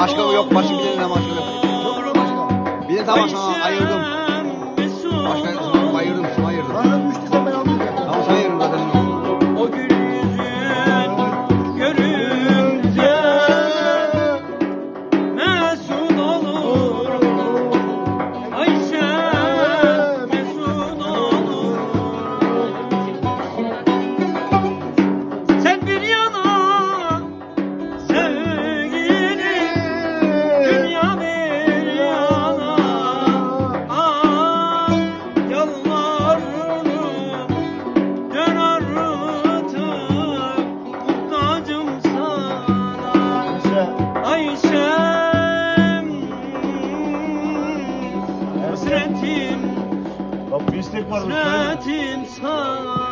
Başka yok başka bir yerine başka yok. Bir de tamam sana ayırdım. Başka Hasretim Bak bir istek var. Hasretim sana.